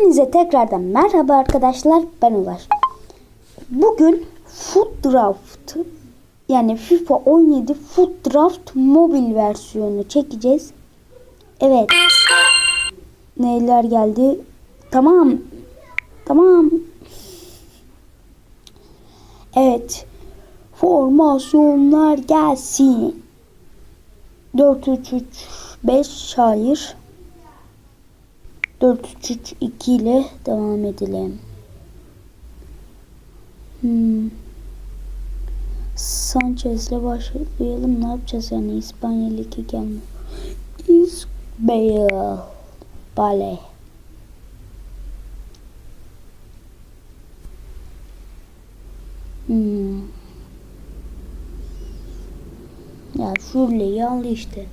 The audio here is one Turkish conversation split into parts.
Hepinize tekrardan merhaba arkadaşlar ben Ulaş. Bugün Foot Draft yani FIFA 17 Foot Draft mobil versiyonu çekeceğiz. Evet. Neyler geldi? Tamam. Tamam. Evet. Formasyonlar gelsin. 4-3-3-5 hayır. 4-3-3-2 ile devam edelim. Hmm. Sanchez ile başlayalım. Ne yapacağız yani İspanya Ligi gelmiyor. İsmail. Bale. Hmm. Ya şurayı al işte.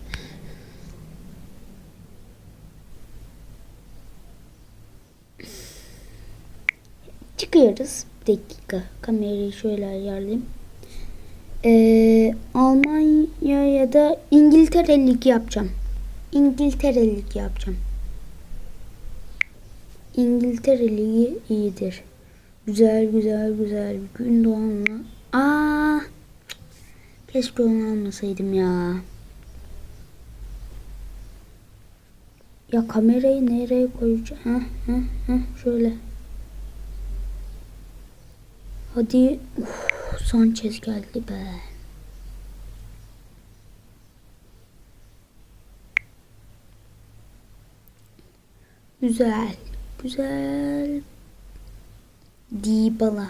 Çıkıyoruz. Bir dakika. Kamerayı şöyle ayarlayayım. Ee, Almanya ya da İngiltere Ligi yapacağım. İngiltere Ligi yapacağım. İngiltere Ligi iyidir. Güzel güzel güzel. Gündoğan'la. Aa! Keşke onu almasaydım ya. Ya kamerayı nereye koyacağım? Heh, heh, heh, şöyle. Hadi. Uf, Sanchez geldi be. Güzel. Güzel. Dybala.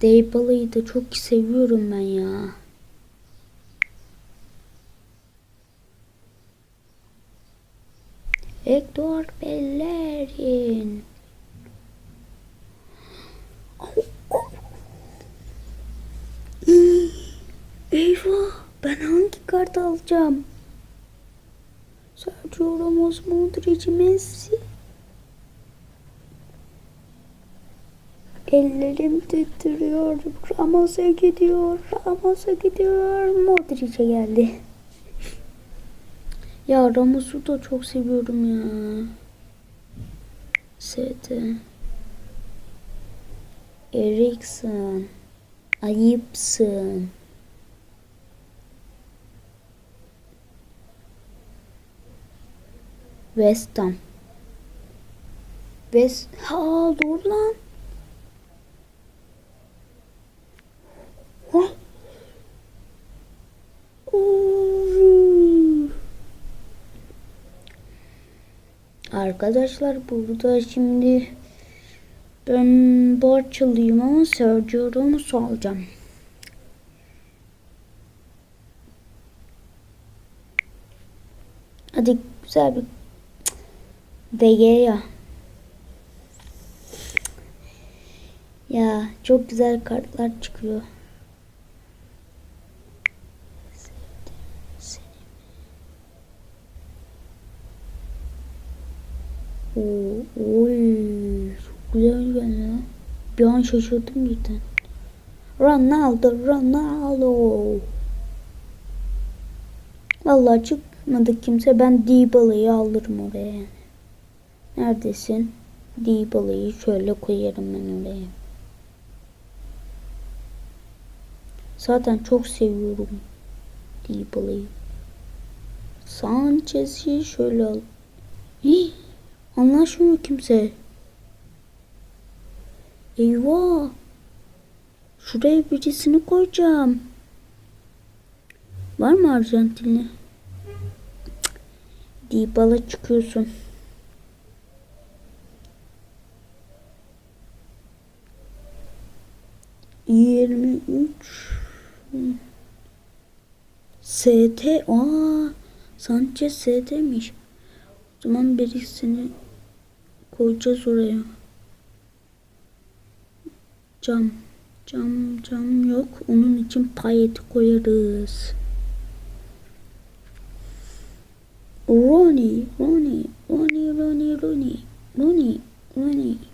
Dybala'yı da çok seviyorum ben ya. Hector Bellerin. Eyvah ben hangi kart alacağım? Sergio Ramos, Modric, Messi. Ellerim titriyor. Ramos'a gidiyor. Ramos'a gidiyor. Modric'e geldi. Ya Ramos'u da çok seviyorum ya. Sete. Eriksen. Ayıpsın. West Ham. West... Ha doğru lan. Ha? Arkadaşlar burada şimdi ben borçluyum ama Sergio Ramos'u alacağım. Hadi güzel bir De Gea. Ya çok güzel kartlar çıkıyor. Oy, çok güzel geldi. Bir an şaşırdım cidden. Ronaldo, Ronaldo. Vallahi çıkmadı kimse. Ben Dybala'yı alırım oraya. Neredesin? Dybala'yı şöyle koyarım ben oraya. Zaten çok seviyorum Dybala'yı. Sanchez'i şöyle al. Hii, anlaşmıyor kimse. Eyvah. Şuraya birisini koyacağım. Var mı Arjantinli? Cık. Dybala çıkıyorsun. Yirmi üç. ST. Aa, Sanchez ST'miş. O zaman birisini koyacağız oraya. Cam. Cam cam yok. Onun için payeti koyarız. Ronnie, Ronnie, Ronnie, Ronnie, Ronnie, Ronnie, Ronnie.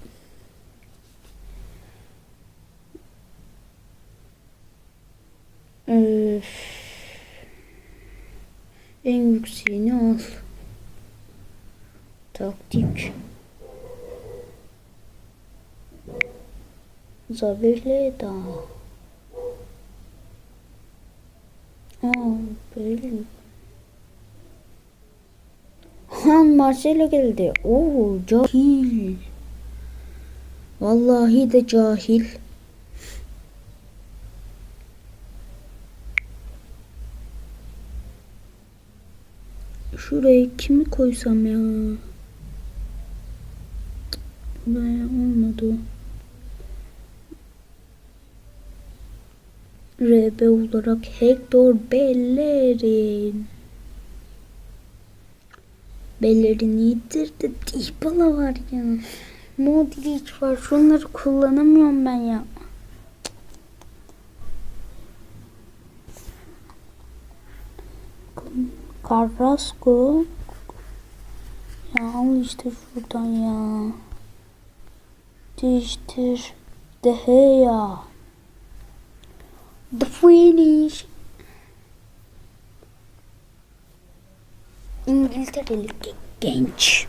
gittik. Zabirle da. Aa böyle? Han Marcelo geldi. Oo cahil. Vallahi de cahil. Şuraya kimi koysam ya? Buraya olmadı. RB olarak Hector Bellerin. Bellerin iyidir de Dybala var ya. Modric var. Şunları kullanamıyorum ben ya. Carrasco. Ya al işte şuradan ya. Değiştir. De ya. The finish. İngiltereli ge- genç.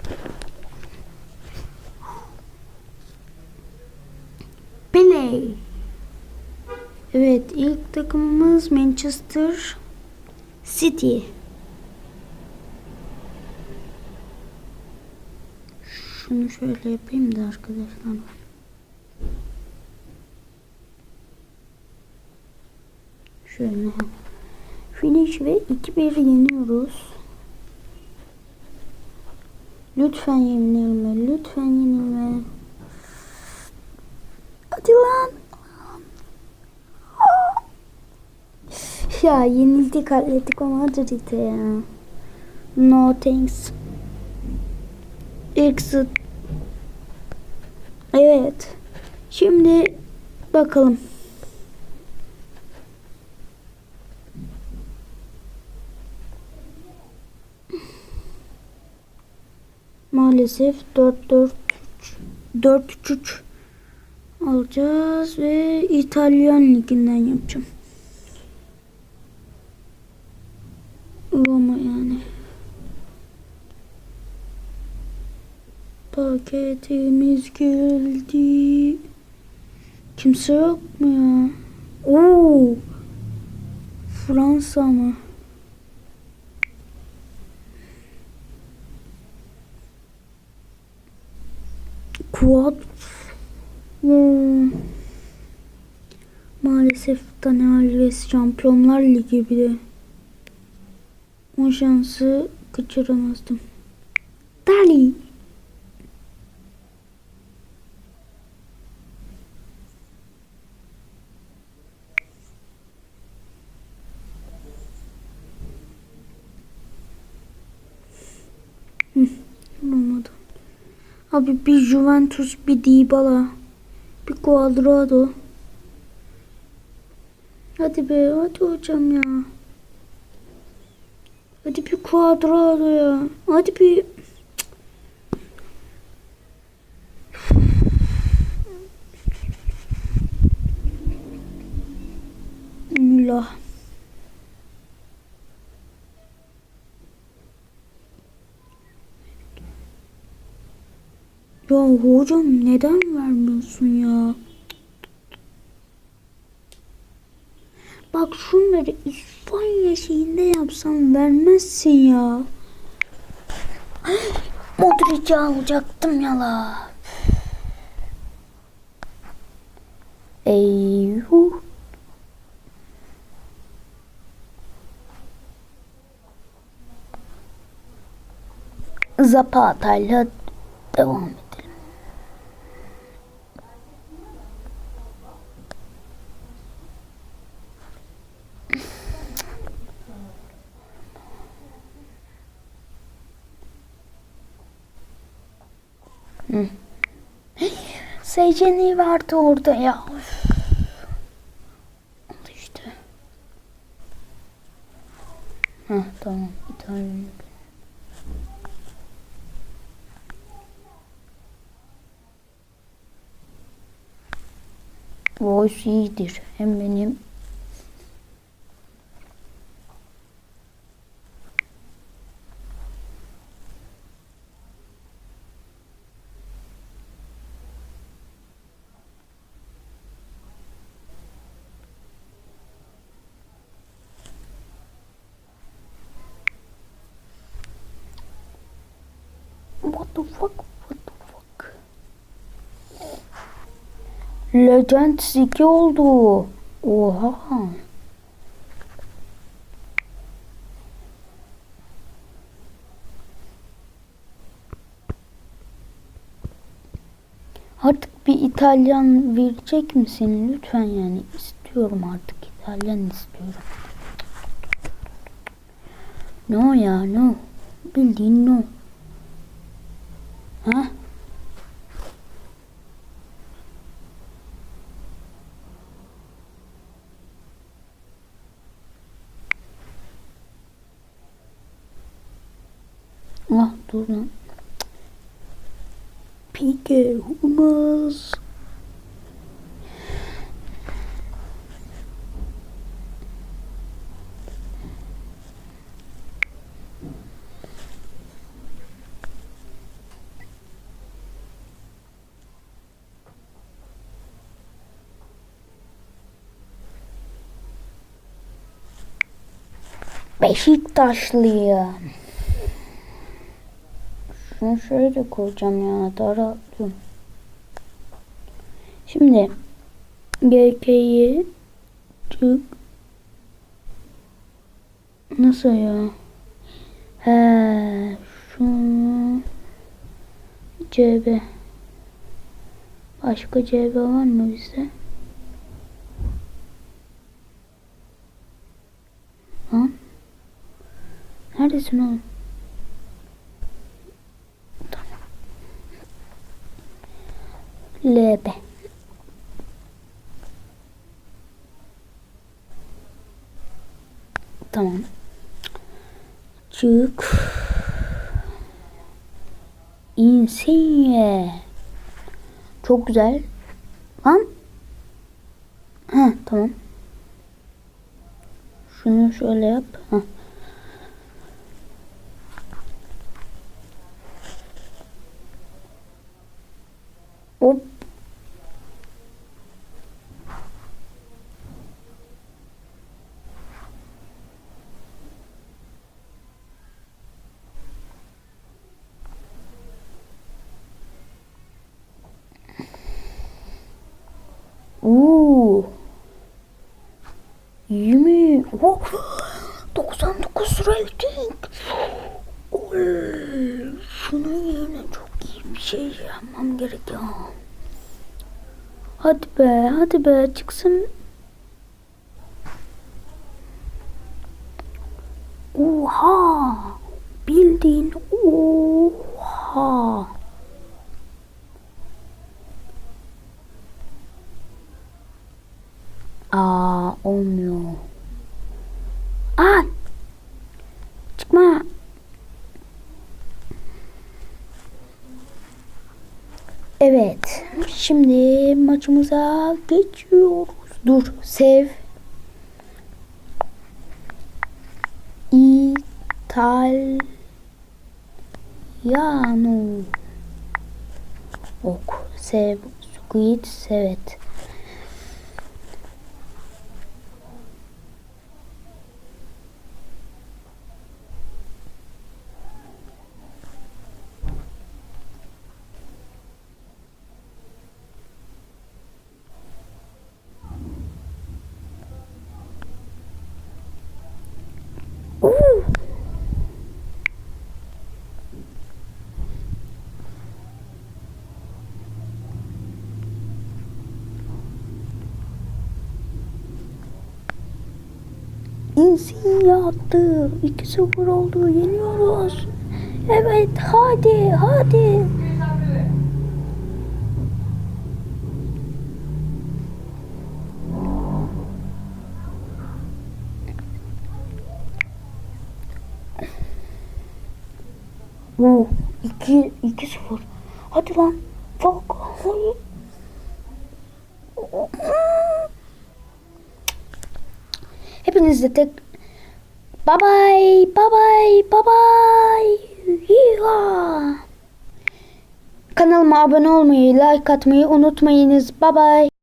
Pele. Evet ilk takımımız Manchester City. Şunu şöyle yapayım da arkadaşlar. Şöyle. Finish ve 2-1 yeniyoruz. Lütfen yenilme. Lütfen yenilme. Hadi lan. Ya yenildik Atletico Madrid'e ya. No thanks. Exit. Evet. Şimdi bakalım. Maalesef 4-4 4-3 alacağız ve İtalyan liginden yapacağım. Roma yani. Paketimiz geldi. Kimse yok mu ya? Oo. Fransa mı? Quad. Hmm. Maalesef Dani Alves Şampiyonlar Ligi bir de. O şansı kaçıramazdım. Dali. Hı, olmadı. Abi bir Juventus, bir Dybala, bir Cuadrado. Hadi be, hadi hocam ya. Hadi bir Cuadrado ya. Hadi bir... Mülah. Ya hocam neden vermiyorsun ya? Bak şunları İspanya şeyinde yapsam vermezsin ya. Modric'i alacaktım ya la. Eyvah. Zapata'yla devam edelim. Hı. Seceni vardı orada ya. İşte. Heh, tamam. İtalyan. Voice iyidir. Hem benim the fuck? What the fuck? Legends 2 oldu. Oha. Artık bir İtalyan verecek misin lütfen yani istiyorum artık İtalyan istiyorum. No ya no. Bildiğin no. Ha? Ah dur lan. Pike Hummels. Beşiktaşlıyım. Şunu şöyle koyacağım ya. Daraltıyorum. Şimdi GK'yi çık. Nasıl ya? He, şunu CB. Başka CB var mı bizde? Lan. Neredesin oğlum? LB. Tamam. Çık. Insigne. Çok güzel. Lan. Ha tamam. Şunu şöyle yap. Ha. Hop. Oo. 20. Oh. 99 rating. Gerekiyor. Hadi be, hadi be çıksın. Oha! Bildiğin oha! Aa olmuyor. Aa! Çıkma. Evet. Şimdi maçımıza geçiyoruz. Dur. Sev. İtalyano. Ok. Sev. Squid. Sevet. Insigne attı. 2-0 oldu. Yeniyoruz. Evet hadi hadi. Oo, 2 2 0. Hadi lan. Bak. Hayır. Hepinizle tek Bye bye. Bye bye. Bye bye. Yeehaw. Kanalıma abone olmayı, like atmayı unutmayınız. Bye bye.